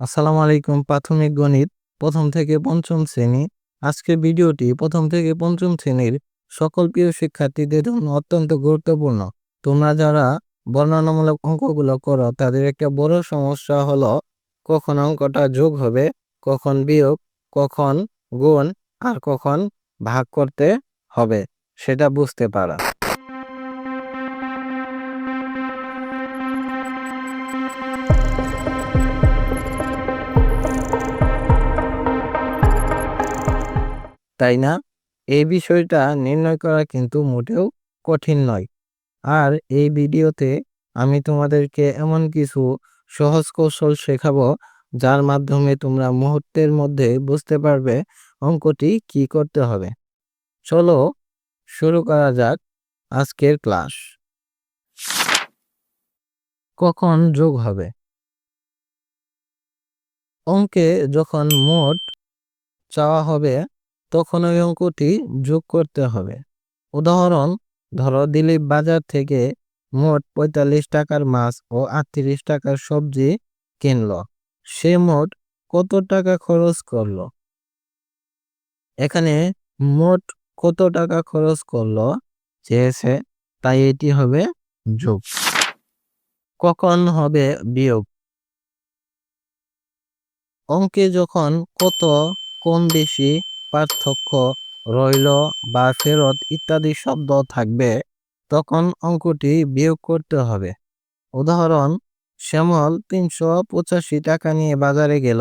আসসালামু আলাইকুম প্রাথমিক গণিত, প্রথম থেকে পঞ্চম শ্রেণি। আজকের ভিডিওটি প্রথম থেকে পঞ্চম শ্রেণির সকল প্রিয় শিক্ষার্থীদের জন্য অত্যন্ত গুরুত্বপূর্ণ। তোমরা যারা বর্ণনামূলক অঙ্কগুলো করো, তাদের একটা বড় সমস্যা হলো কখন অঙ্কটা যোগ হবে, কখন বিয়োগ, কখন গুণ, আর কখন ভাগ করতে হবে, সেটা বুঝতে পারা। তাই না? এই বিষয়টা নির্ণয় করা কিন্তু মোটেও কঠিন নয়। আর এই ভিডিওতে আমি তোমাদেরকে এমন কিছু সহজ কৌশল শেখাবো, যার মাধ্যমে তোমরা মুহূর্তের মধ্যে বুঝতে পারবে অঙ্কটি কি করতে হবে। চলো শুরু করা যাক আজকের ক্লাস। কখন যোগ হবে? অঙ্কে যখন মোট চাওয়া হবে তখন ওই অঙ্কটি যোগ করতে হবে। উদাহরণ, ধরো দিলীপ বাজার থেকে মোট পঁয়তাল্লিশ টাকার মাছ ও আটত্রিশ টাকার সবজি কিনল। সে মোট কত টাকা খরচ করল? এখানে মোট কত টাকা খরচ করল? চেয়েছে, তাই এটি হবে যোগ। কখন হবে বিয়োগ? অঙ্কে যখন কত কম বেশি পার্থক্য রইল বা ফেরত ইত্যাদি শব্দ থাকবে, তখন অঙ্কটি বিয়োগ করতে হবে। উদাহরণ, শ্যামল তিনশো পঁচাশি টাকা নিয়ে বাজারে গেল।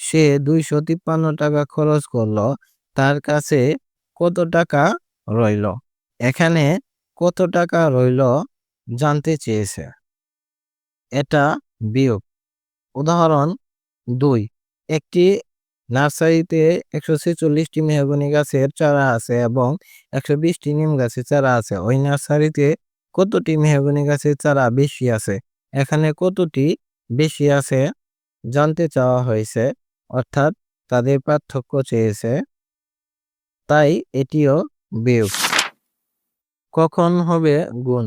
সে দুইশো তিপ্পান্ন টাকা খরচ করল। তার কাছে কত টাকা রইল? এখানে কত টাকা রইল জানতে চেয়েছে। এটা বিয়োগ। উদাহরণ, দুই। একটি নার্সারিতে একশো ছেচল্লিশটি মেহগনি গাছের চারা আছে এবং একশো বিশটি নিম গাছের চারা আছে। ওই নার্সারিতে কতটি মেহগনি গাছের চারা বেশি আছে? এখানে কতটি বেশি আছে জানতে চাওয়া হয়েছে, অর্থাৎ তাদের পার্থক্য চেয়েছে। তাই এটিও বিয়োগ। কখন হবে গুণ?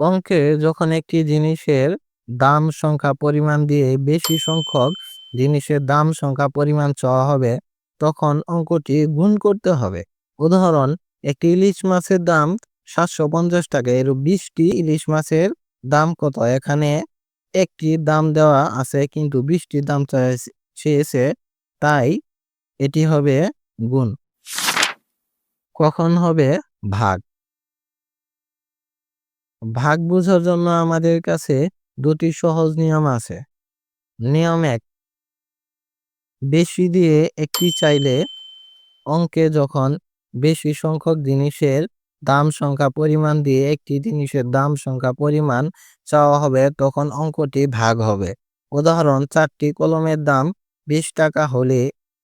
অঙ্কে যখন একটি জিনিসের দাম সংখ্যা পরিমাণ দিয়ে বেশি সংখ্যক জিনিসের দাম সংখ্যা পরিমাণ চাওয়া হবে, তখন অঙ্কটি গুণ করতে হবে। উদাহরণ, একটি ইলিশ মাছের দাম সাতশো পঞ্চাশ টাকা, এর বিশটি ইলিশ মাছের দাম কত? এখানে একটি দাম দেওয়া আছে, কিন্তু বিশটি দাম চেয়েছে তাই এটি হবে গুণ। কখন হবে? ভাগ। ভাগ বোঝার জন্য আমাদের কাছে দুটি সহজ নিয়ম আছে। নিয়ম এক, বেশি দিয়ে একটি চাইলে অঙ্কে যখন বেশি সংখ্যক জিনিসের দাম সংখ্যা পরিমাণ দিয়ে একটি জিনিসের দাম সংখ্যা পরিমাণ চাওয়া হবে, তখন অঙ্কটি ভাগ হবে। উদাহরণ, চারটি কলমের দাম বিশ টাকা হলে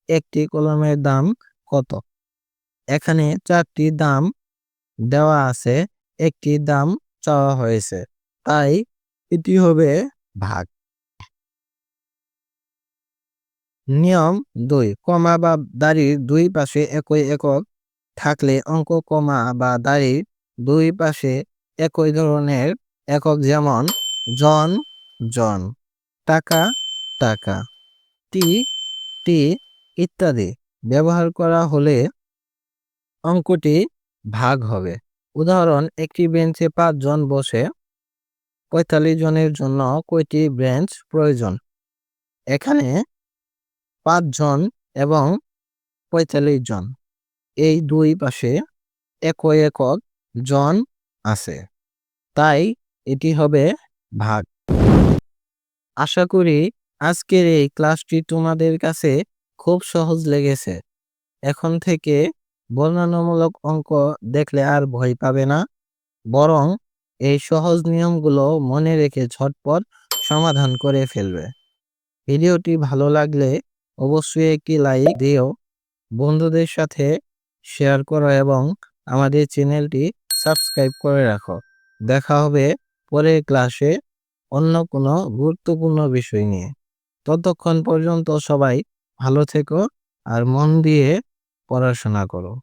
একটি কলমের দাম কত? এখানে চারটি দাম দেওয়া আছে, একটি দাম চাওয়া হয়েছে। তাই এটি হবে ভাগ। নিয়ম দুই, কমা বা দাড়ির দুই পাশে একই একক থাকলে অঙ্ক কমা বা দাড়ির দুই পাশে একই ধরনের একক যেমন জন জন, টাকা টাকা, টি টি ইত্যাদি। ব্যবহার করা হলে অঙ্কটি ভাগ হবে। উদাহরণ, একটি বেঞ্চে পাঁচজন বসে পঁয়তাল্লিশ জনের জন্য কয়টি ব্রেঞ্চ প্রয়োজন? এখানে পাঁচজন এবং পঁয়তাল্লিশ জন। এই দুই পাশে একই একক জন আছে। তাই এটি হবে ভাগ। আশা করি আজকের এই ক্লাসটি তোমাদের কাছে খুব সহজ লেগেছে। এখন থেকে বর্ণনামূলক অঙ্ক দেখলে আর ভয় পাবে না। বরং এই সহজ নিয়মগুলো মনে রেখে ঝটপট সমাধান করে ফেলবে। ভিডিওটি ভালো লাগলে অবশ্যই একটি লাইক দিও, বন্ধুদের সাথে শেয়ার করো এবং আমাদের চ্যানেলটি সাবস্ক্রাইব করে রাখো। দেখা হবে পরের ক্লাসে অন্য কোনো গুরুত্বপূর্ণ বিষয় নিয়ে। ততক্ষণ পর্যন্ত সবাই ভালো থেকো আর মন দিয়ে পড়াশোনা করো।